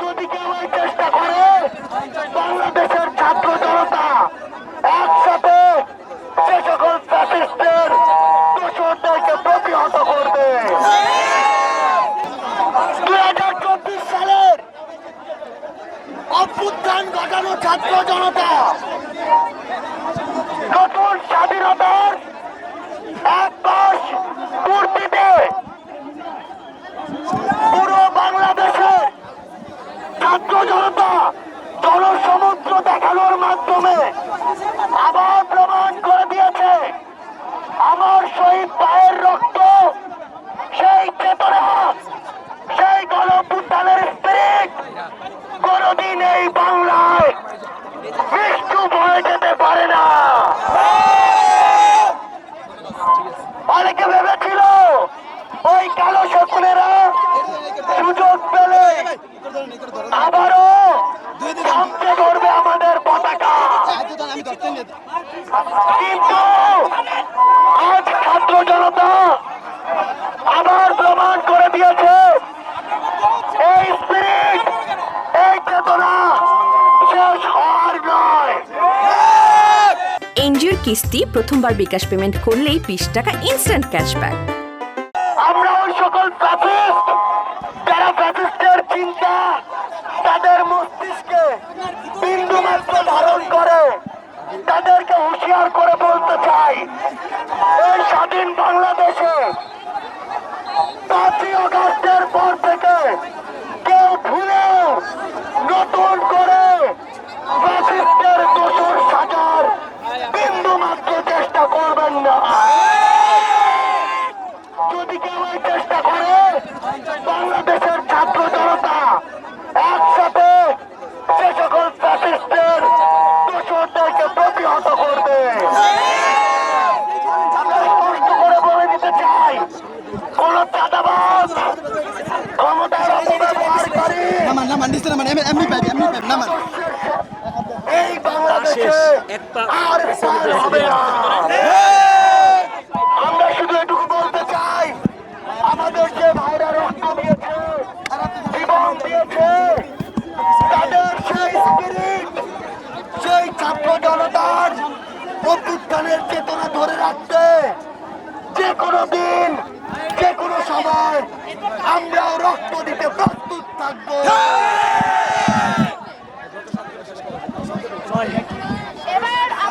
যদি কেউ এই চেষ্টা করে, বাংলাদেশের ছাত্র জনতা একসাথে সে সকল ফ্যাসিস্টের প্রতিহত করবে। দুই হাজার চব্বিশ সালের ছাত্র জনতা, নতুন স্বাধীনতার জনতা, জনসমুদ্র দেখানোর মাধ্যমে আবার প্রমাণ করে দিয়েছে, আমার শহীদ পায়ের রক্ত, সেই চেতনা, সেই গণপুত্থানের স্পিরিট কোনদিন এই বাংলায় বিষ্ণু ভয় যেতে পারে না। কিন্তু আজ ছাত্র জনতা আবার প্রমাণ করে দিয়েছে। এই স্পিরিট এই চেতনা শেষ হওয়ার নয়। এনজিওর কিস্তি প্রথমবার বিকাশ পেমেন্ট করলেই বিশ টাকা ইনস্ট্যান্ট ক্যাশব্যাক আমরা ওই সকল প্যাথিস্ট যারা প্যাথিস্টের চিন্তা তাদের মস্তিষ্কে বিন্দু মাত্র ধারণ করে। তাদেরকে হুঁশিয়ার করে বলতে চাই এই স্বাধীন বাংলাদেশে পাঁচই অগস্টের পর থেকে কেউ ভুলেও নতুন করে প্যাথিস্টের দোষর সাজার বিন্দু মাত্র চেষ্টা করবেন না যদি কেউ এই চেষ্টা করে বাংলাদেশের ছাত্র জনতা একসাথে সে সকল ফ্যাসিস্টের দোষরদেরকে প্রতিহত করবে আমরা স্পষ্ট করে বলে দিতে চাই কোন চাঁদাবাজ ক্ষমতার অপব্যবহারকারী নামান নামান নিচে নামান এমনি এমনি পাইবে এমনি পাইবে নামান এই বাংলাদেশে আর পার হবে না। আমরা শুধু এটুকু বলতে চাই আমাদের যে ভাইরা রক্ত দিয়েছে জীবন দিয়েছে তাদের সেই স্পিরিট সেই ছাত্র জনতার অভ্যুত্থানের চেতনা ধরে রাখতে যে কোনো দিন যে কোনো সময় আমরাও রক্ত দিতে প্রস্তুত থাকব।